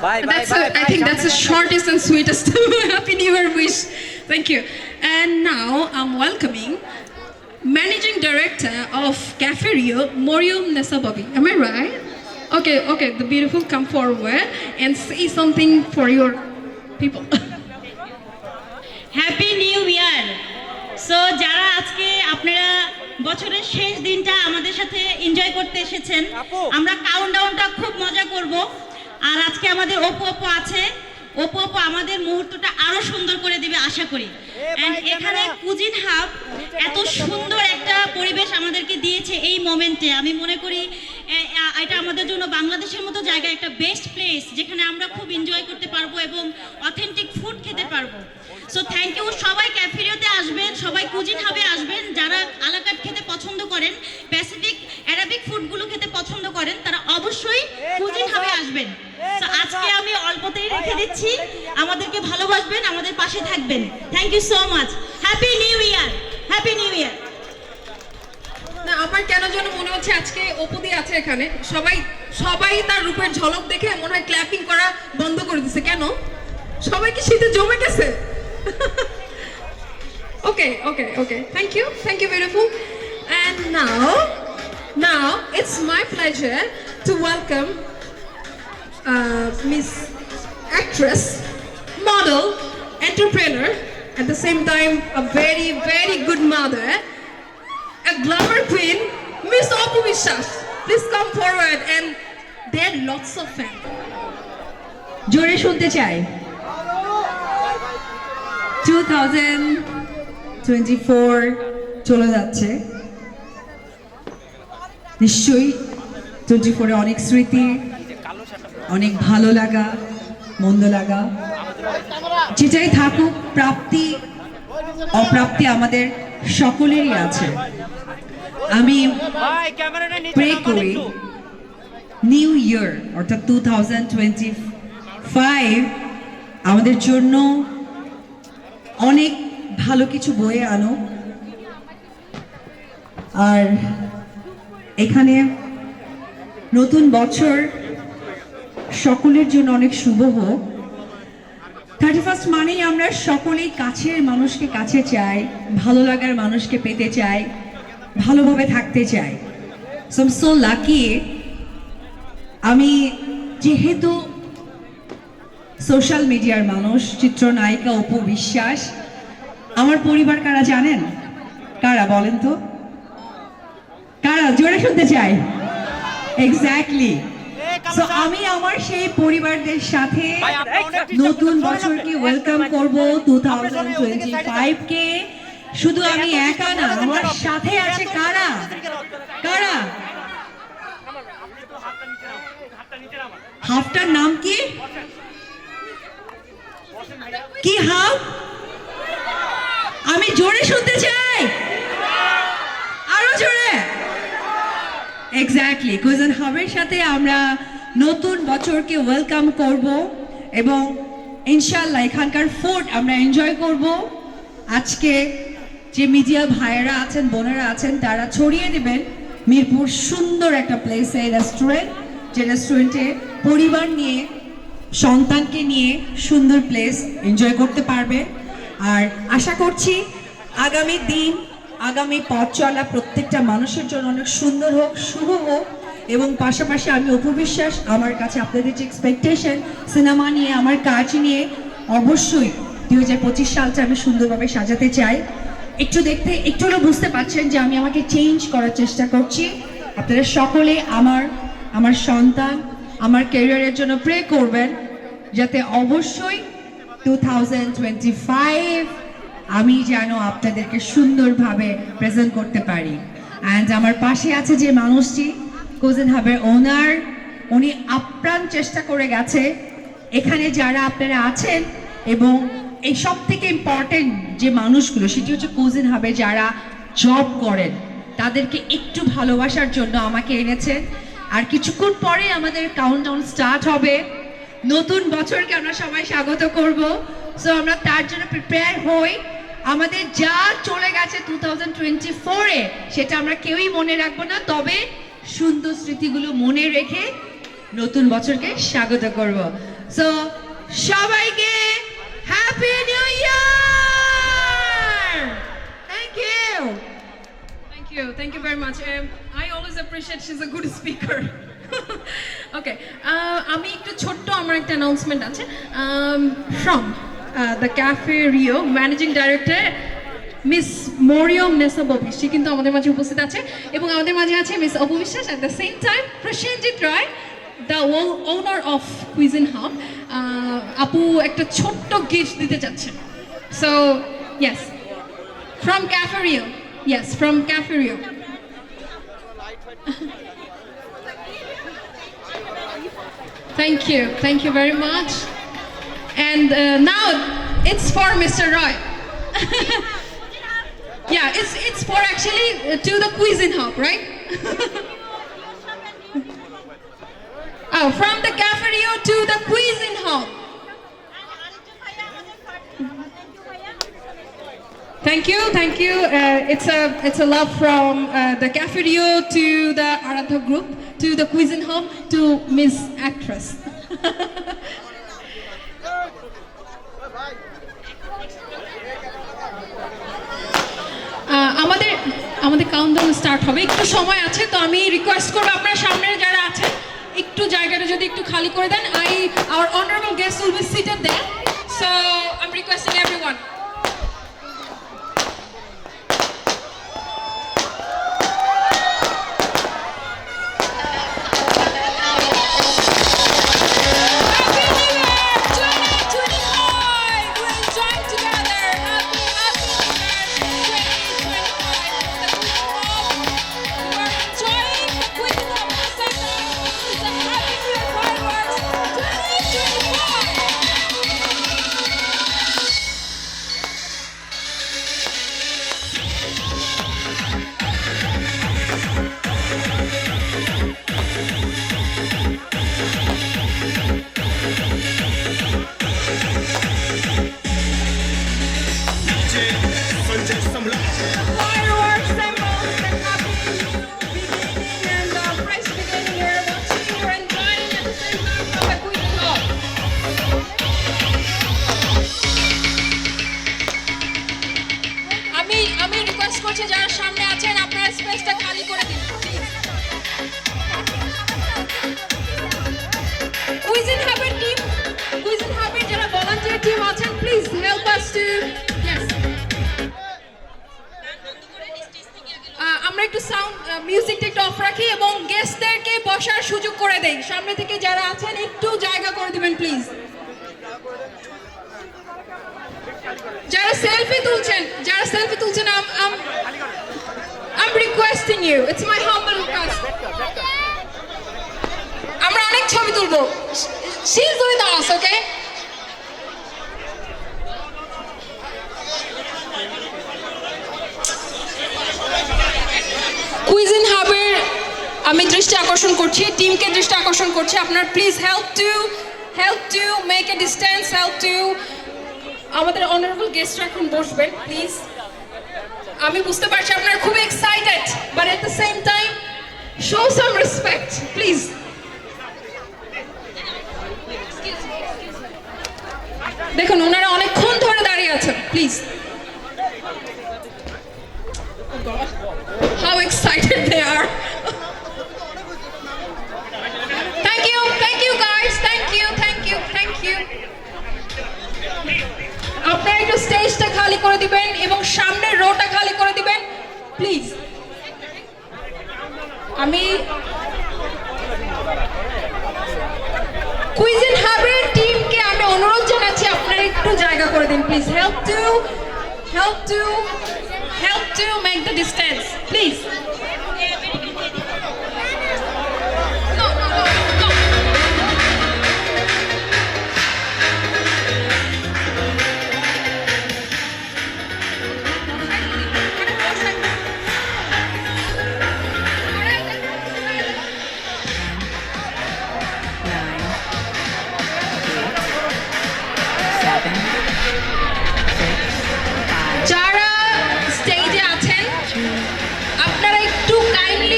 Bye, bye, that's bye, a, I think that's the shortest and sweetest Happy New Year wish. Thank you. And now I'm welcoming Managing Director of Cafe Rio, Morium Nesababi. Am I right? Okay, okay. The beautiful come forward and say something for your people. Happy new year so যারা আজকে আপনারা বছরের শেষ দিনটা আমাদের সাথে enjoy করতে এসেছেন। আমরা কাউন্টডাউনটা খুব মজা করব আর আজকে আমাদের ওপো ওপো আছে। ওপো ওপো আমাদের মুহূর্তটা আরও সুন্দর করে দিবে আশা করি। এখানে কুজিন হাব এত সুন্দর একটা পরিবেশ আমাদেরকে দিয়েছে এই মোমেন্টে আমি মনে করি এটা আমাদের জন্য বাংলাদেশের মতো জায়গা একটা বেস্ট প্লেস যেখানে আমরা খুব এনজয় করতে পারব এবং অথেন্টিক ফুড খেতে পারব। সো থ্যাংক ইউ সবাই ক্যাফেরিওতে আসবেন সবাই কুজিন হাবে আসবেন। যারা আলাকাট খেতে পছন্দ করেন প্যাসিফিক অ্যারাবিক ফুডগুলো খেতে পছন্দ করেন তারা অবশ্যই কুজিন হাবে আসবেন। আজকে আমি অল্পতেই রেখে দিচ্ছি। আমাদেরকে ভালোবাসবেন, আমাদের পাশে থাকবেন। Thank you so much happy new year happy new year না, আমার কেন যেন মনে হচ্ছে আজকে অপুদি আছে এখানে। সবাই সবাই তার রূপের ঝলক দেখে মনে হয় ক্ল্যাপিং করা বন্ধ করে দিছে। কেন? সবাই কি শীতে জমে গেছে? Okay okay okay thank you thank you beautiful and now now it's my pleasure to welcome Miss actress, model, entrepreneur, at the same time a very, very good mother, a glamour queen, Miss Opu Vishas. Please come forward and there are lots of fans. জোরে শুনতে চাই two thousand twenty four চলে যাচ্ছে নিশ্চয়ই twenty ফোরে অনেক স্মৃতি অনেক ভালো লাগা, মন্দ লাগা। যেটাই থাকুক, প্রাপ্তি, অপ্রাপ্তি আমাদের সকলেরই আছে। আমি প্রে করি নিউ ইয়ার অর্থাৎ টু থাউজেন্ড টোয়েন্টি ফাইভ আমাদের জন্য অনেক ভালো কিছু বয়ে আনো। আর এখানে নতুন বছর সকলের জন্য অনেক শুভ হোক। থার্টি ফার্স্ট মানেই আমরা সকলেই কাছের মানুষকে কাছে চাই, ভালো লাগার মানুষকে পেতে চাই, ভালোভাবে থাকতে চাই। সো সো লাকি আমি যেহেতু সোশ্যাল মিডিয়ার মানুষ, চিত্রনায়িকা অপু বিশ্বাস, আমার পরিবার কারা জানেন? কারা বলেন তো? কারা? জোরে শুনতে চাই। এক্স্যাক্টলি। আমি আমার সেই পরিবারদের সাথে নতুন বছরকে ওয়েলকাম করব টু থাউজেন্ড টোয়েন্টি ফাইভ কে। শুধু আমি একা না আমার সাথে আছে কারা? কারা? আপনি একটু হাতটা নিচে নামান, হাতটা নিচে নামান। হাফটার নাম কি? কি হাফ? আমি জোরে শুনতে চাই। আরও জোরে। এক্স্যাক্টলি কুজন হাবের সাথে আমরা নতুন বছরকে ওয়েলকাম করব এবং ইনশাল্লাহ এখানকার ফুড আমরা এনজয় করব। আজকে যে মিডিয়া ভাইয়েরা আছেন, বোনেরা আছেন, তারা ছড়িয়ে দেবেন মিরপুর সুন্দর একটা প্লেসে রেস্টুরেন্ট যে রেস্টুরেন্টে পরিবার নিয়ে, সন্তানকে নিয়ে সুন্দর প্লেস এনজয় করতে পারবে। আর আশা করছি আগামী দিন, আগামী পথ চলা প্রত্যেকটা মানুষের জন্য অনেক সুন্দর হোক, শুভ হোক। এবং পাশাপাশি আমি অপবিশ্বাস, আমার কাছে আপনাদের যে এক্সপেকটেশন সিনেমা নিয়ে, আমার কাজ নিয়ে, অবশ্যই দুই হাজার পঁচিশ সালটা আমি সুন্দরভাবে সাজাতে চাই। একটু দেখতে, একটু হলেও বুঝতে পারছেন যে আমি আমাকে চেঞ্জ করার চেষ্টা করছি। আপনারা সকলে আমার আমার সন্তান, আমার ক্যারিয়ারের জন্য প্রে করবেন যাতে অবশ্যই টু থাউজেন্ড টোয়েন্টি ফাইভ আমি যেন আপনাদেরকে সুন্দরভাবে প্রেজেন্ট করতে পারি। অ্যান্ড আমার পাশে আছে যে মানুষটি কোজেন হাবের ওনার উনি আপ্রাণ চেষ্টা করে গেছে। এখানে যারা আপনারা আছেন এবং এই সব থেকে ইম্পর্টেন্ট যে মানুষগুলো, সেটি হচ্ছে কোজিন হাবে যারা জব করেন, তাদেরকে একটু ভালোবাসার জন্য আমাকে এনেছেন আর কিছুক্ষণ পরে আমাদের কাউন্টডাউন স্টার্ট হবে। নতুন বছরকে আমরা সবাই স্বাগত করব। সো আমরা তার জন্য প্রিপেয়ার হই। আমাদের যা চলে গেছে টু থাউজেন্ড টোয়েন্টি ফোরে সেটা আমরা কেউই মনে রাখব না। তবে সুন্দর স্মৃতিগুলো মনে রেখে নতুন বছরকে স্বাগত করব। সো সবাইকে happy new year thank you thank you thank you very much Um, I always appreciate she's a good okay. Uh, আমি একটু ছোট্ট আমার একটা অ্যানাউন্সমেন্ট আছে। From the cafe Rio managing director miss Mariam Nesa সে কিন্তু আমাদের মাঝে উপস্থিত আছে এবং আমাদের মাঝে আছে miss Apu at the same time Prosenjit Roy the owner of cuisine hub আপু একটা ছোট্ট গিফট দিতে চাচ্ছেন so yes Rio. Yes, from Cafe Rio. Thank you. Thank you very much. And uh, now it's for Mr. Roy. yeah, it's it's for actually uh, to the Cuisine Hub, right? oh, from the Cafe Rio to the Cuisine Hub. Thank you, thank you. Uh, it's a it's a love from uh, the Cafe Rio to the Aradha group to the Cuisine Home to Miss Actress. আমাদের আমাদের countdown start হবে। একটু সময় আছে, তো আমি request করব আপনার সামনের যারা আছেন, একটু জায়গাটা যদি একটু খালি করে দেন। I our honourable guest will be seated there yes ah, আমরা একটু সাউন্ড মিউজিকটা একটু অফ রাখি এবং যারা সেলফি তুলছেন যারা সেলফি তুলছেন রিকোয়েস্টিং ইউ ইটস মাই আমরা অনেক ছবি তুলবো। She is with us okay cuisine হাবের আমি দৃষ্টি আকর্ষণ করছি টিমকে দৃষ্টি আকর্ষণ করছি। আপনার please help to help to make a distance help to আমাদের অনারেবল গেস্টরা এখন বসবেন প্লিজ আমি বুঝতে পারছি আপনারা খুব excited but at the same time show some respect please দেখুন, ওনারা অনেকক্ষণ ধরে দাঁড়িয়ে আছেন প্লিজ প্লিজ আমি কুইজিন হাবের টিমকে আমি অনুরোধ জানাচ্ছি আপনারা একটু জায়গা করে দিন please help to help to help to make the distance please no, no, no.